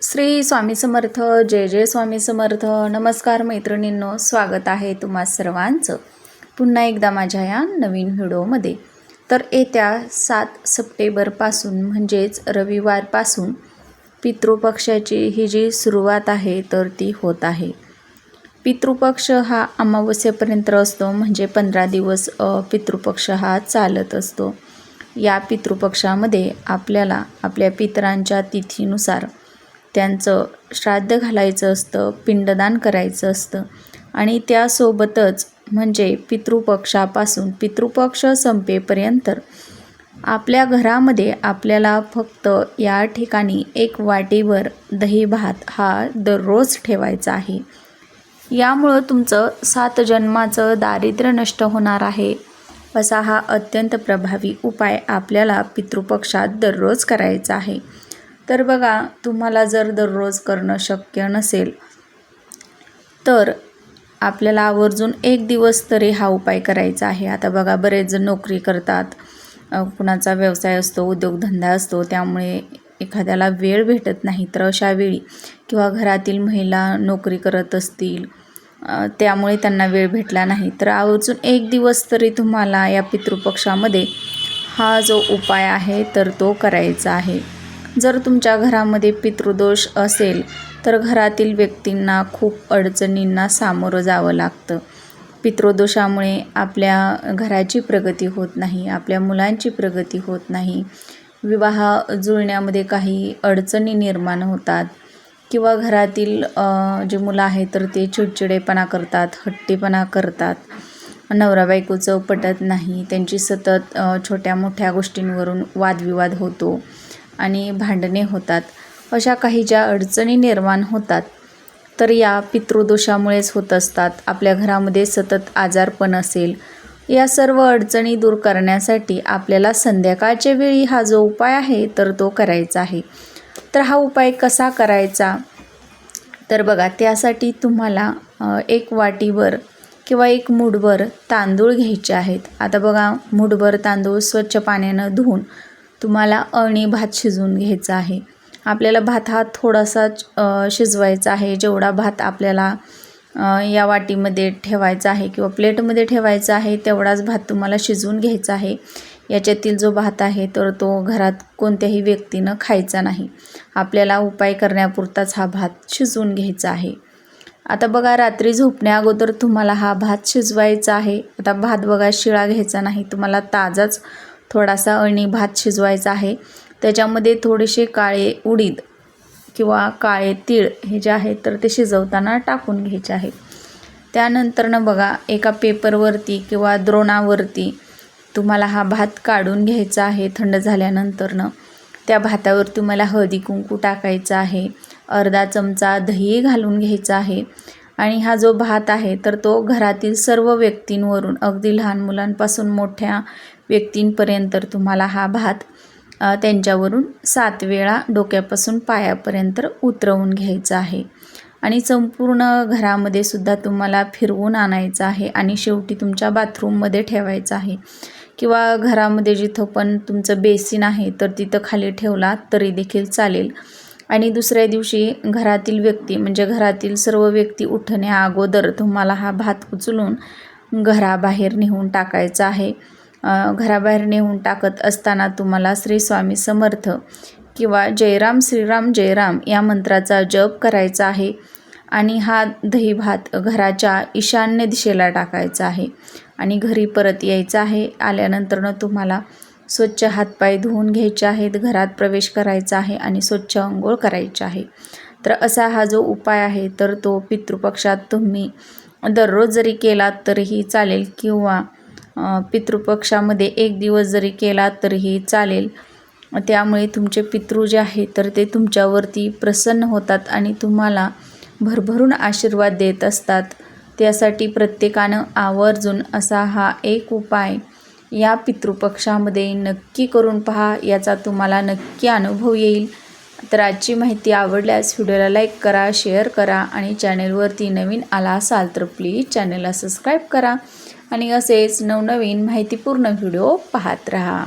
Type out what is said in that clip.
श्री स्वामी समर्थ जय जय स्वामी समर्थ. नमस्कार मैत्रिणींनो स्वागत आहे तुम्हा सर्वांचं. पुन्हा एकदा माझ्या या नवीन व्हिडिओमध्ये. तर येत्या सात सप्टेंबरपासून म्हणजेच रविवारपासून पितृपक्षाची ही जी सुरुवात आहे तर ती होत आहे. पितृपक्ष हा अमावस्येपर्यंत असतो म्हणजे पंधरा दिवस पितृपक्ष हा चालत असतो. या पितृपक्षामध्ये आपल्याला आपल्या पितरांच्या तिथीनुसार त्यांचं श्राद्ध घालायचं असतं पिंडदान करायचं असतं. आणि त्यासोबतच म्हणजे पितृपक्षापासून पितृपक्ष संपेपर्यंत आपल्या घरामध्ये आपल्याला फक्त या ठिकाणी एक वाटीवर दही भात हा दररोज ठेवायचा आहे. यामुळं तुमचं सात जन्माचं दारिद्र्य नष्ट होणार आहे असा हा अत्यंत प्रभावी उपाय आपल्याला पितृपक्षात दररोज करायचा आहे. तर बघा तुम्हाला जर दररोज करणं शक्य नसेल तर आपल्याला आवर्जून एक दिवस तरी हा उपाय करायचा आहे. आता बघा बरेच जण नोकरी करतात कुणाचा व्यवसाय असतो उद्योगधंदा असतो त्यामुळे एखाद्याला वेळ भेटत नाही तर अशा वेळी किंवा घरातील महिला नोकरी करत असतील त्यामुळे त्यांना वेळ भेटला नाही. तर आवर्जून एक दिवस तरी तुम्हाला या पितृपक्षामध्ये हा जो उपाय आहे तर तो करायचा आहे. जर तुमच्या घरामध्ये पितृदोष असेल तर घरातील व्यक्तींना खूप अडचणींना सामोरं जावं लागतं. पितृदोषामुळे आपल्या घराची प्रगती होत नाही आपल्या मुलांची प्रगती होत नाही. विवाह जुळण्यामध्ये काही अडचणी निर्माण होतात किंवा घरातील जे मुलं आहेत तर ते चिडचिडेपणा करतात हट्टीपणा करतात. नवरा बायकोचं पटत नाही त्यांची सतत छोट्या मोठ्या गोष्टींवरून वादविवाद होतो. आणि भांडणे होतात. अशा काही ज्या अडचणी निर्माण होतात तर या पितृदोषामुळेच होत असतात. आपल्या घरामध्ये सतत आजारपण असेल. या सर्व अडचणी दूर करण्यासाठी आपल्याला संध्याकाळच्या वेळी हा जो उपाय आहे तर तो करायचा आहे. तर हा उपाय कसा करायचा? तर बघा त्यासाठी तुम्हाला एक वाटीवर किंवा एक मुठभर तांदूळ घ्यायचे आहेत. आता बघा मुठभर तांदूळ स्वच्छ पाण्यानं धुवून तुम्हाला अळणी भात शिजवून घ्यायचा आहे. आपल्याला भात हा थोडासा शिजवायचा आहे. जेवढा भात आपल्याला या वाटीमध्ये ठेवायचा आहे किंवा प्लेटमध्ये ठेवायचा आहे तेवढाच भात तुम्हाला शिजवून घ्यायचा आहे. याच्यातील जो भात आहे तर तो घरात कोणत्याही व्यक्तीनं खायचा नाही. आपल्याला उपाय करण्यापुरताच हा भात शिजवून घ्यायचा आहे. आता बघा रात्री झोपण्या अगोदर तुम्हाला हा भात शिजवायचा आहे. आता भात बघा शिळा घ्यायचा नाही. तुम्हाला ताजाच थोडासा अळणी भात शिजवायचा आहे. त्याच्यामध्ये थोडेसे काळे उडीद किंवा काळे तीळ हे जे आहेत तर ते शिजवताना टाकून घ्यायचे आहे. त्यानंतरनं बघा एका पेपरवरती किंवा द्रोणावरती तुम्हाला हा भात काढून घ्यायचा आहे थंड झाल्यानंतरनं. त्या भातावर तुम्हाला हळदी कुंकू टाकायचं आहे. अर्धा चमचा दही घालून घ्यायचा आहे. आणि हा जो भात आहे तर तो घरातील सर्व व्यक्तींवरून अगदी लहान मुलांपासून मोठ्या व्यक्तींपर्यंत तुम्हाला हा भात त्यांच्यावरून सात वेळा डोक्यापासून पायापर्यंत उतरवून घ्यायचा आहे. आणि संपूर्ण घरामध्ये सुद्धा तुम्हाला फिरवून आणायचं आहे आणि शेवटी तुमच्या बाथरूममध्ये ठेवायचं आहे. किंवा घरामध्ये जिथं पण तुमचं बेसिन आहे तर तिथं खाली ठेवला तरी देखील चालेल. आणि दुसऱ्या दिवशी घरातील व्यक्ती म्हणजे घरातील सर्व व्यक्ती उठण्या अगोदर तुम्हाला हा भात उचलून घराबाहेर नेऊन टाकायचा आहे. घराबाहेर नेऊन टाकत असताना तुम्हाला श्री स्वामी समर्थ किंवा जयराम श्रीराम जयराम या मंत्राचा जप करायचा आहे आणि हा दही भात घराच्या ईशान्य दिशेला टाकायचा आहे आणि घरी परत यायचं आहे. आल्यानंतरनं तुम्हाला स्वच्छ हातपाय धुवून घ्यायचे आहेत घरात प्रवेश करायचा आहे आणि स्वच्छ अंघोळ करायची आहे. तर असा हा जो उपाय आहे तर तो पितृपक्षात तुम्ही दररोज जरी केलात तरीही चालेल किंवा पितृपक्षामध्ये एक दिवस जरी केलात तरीही चालेल. त्यामुळे तुमचे पितृ जे आहे तर ते तुमच्यावरती प्रसन्न होतात आणि तुम्हाला भरभरून आशीर्वाद देत असतात. त्यासाठी प्रत्येकानं आवर्जून असा हा एक उपाय या पितृपक्षामध्ये नक्की करून पहा याचा तुम्हाला नक्की अनुभव येईल. तर आजची माहिती आवडल्यास व्हिडिओला लाईक करा शेअर करा आणि चॅनेलवरती नवीन आला असाल तर प्लीज चॅनेलला सबस्क्राईब करा. आणि असेच नवनवीन माहितीपूर्ण व्हिडिओ पाहत राहा.